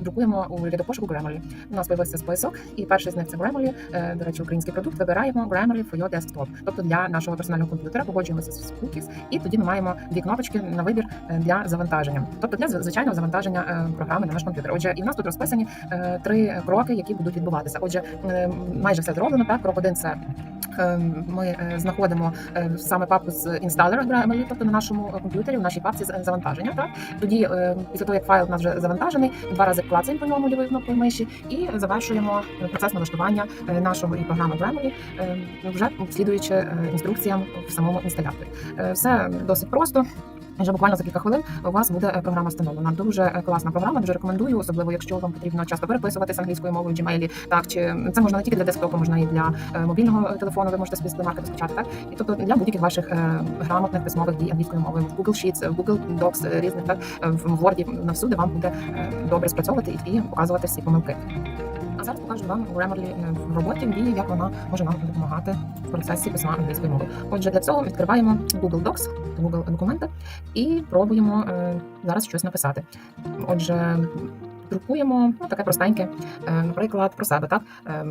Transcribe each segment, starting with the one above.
друкуємо у рядопошуку Grammarly. У нас появився список, і перший з них це Grammarly. Е, До речі, український продукт. Вибираємо Grammarly for your desktop. Тобто для нашого персонального комп'ютера погоджуємося з cookies, і тоді ми маємо дві кнопочки на вибір е, для завантаження. Тобто для звичайного завантаження е, програми на наш комп'ютер. Отже, і в нас тут розписані три кроки, які будуть відбуватися. Отже, майже все зроблено. Так, крок один це. Е, Ми е, знаходимо е, саме папку з інсталера Grammarly, тобто на нашому комп'ютері, в нашій папці з завантаження. Так тоді, після того як файл у нас вже завантажений, два рази клацаємо по ньому лівою кнопкою миші і завершуємо процес налаштування нашого і програми Grammarly, вже слідуючи інструкціям в самому інсталяторі. Все досить просто. Вже буквально за кілька хвилин у вас буде е, програма встановлена. Дуже е, класна програма. Дуже рекомендую, особливо якщо вам потрібно часто переписувати з англійською мовою Gmail, так чи це можна не тільки для десктопу, можна і для е, мобільного телефону. Ви можете з Play скачати, так і тобто для будь-яких ваших грамотних письмових дій англійською мовою в Google Sheets, в Google Docs різних так в Word, навсюди вам буде добре спрацьовувати і показувати всі помилки. А зараз покажу вам Grammarly е, в роботі в дії, як вона може нам допомагати в процесі письма англійської мови. Отже, для цього відкриваємо Google Docs, Google документи і пробуємо е, зараз щось написати. Отже, друкуємо ну, таке простеньке, е, наприклад, про себе. Так,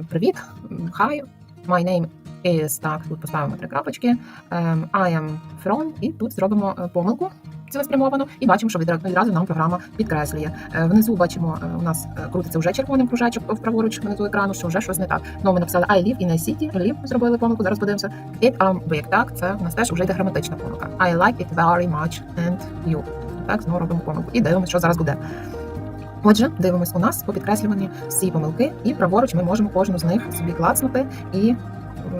привіт, hi, my name is, так, тут поставимо три крапочки, ем, I am from, і тут зробимо помилку цілеспрямовану, і бачимо, що відра- відразу нам програма підкреслює. Е, Внизу бачимо, е, у нас е, крутиться вже червоним кружечок праворуч внизу екрану, що вже щось не так. Ну, ми написали I live in a city, live, зробили помилку, зараз подивимося. It am big, так, це у нас теж вже йде граматична помилка. I like it very much and you. Так, знову робимо помилку. І дивимося, що зараз буде. Отже, дивимось у нас попідкреслювані всі помилки, і праворуч ми можемо кожну з них собі клацнути і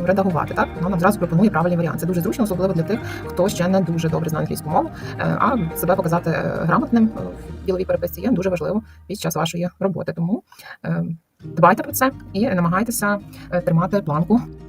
редагувати. Так воно нам зразу пропонує правильний варіант. Це дуже зручно, особливо для тих, хто ще не дуже добре знає англійську мову. Е, А себе показати е, грамотним в діловій переписці є дуже важливо під час вашої роботи. Тому е, дбайте про це і намагайтеся тримати планку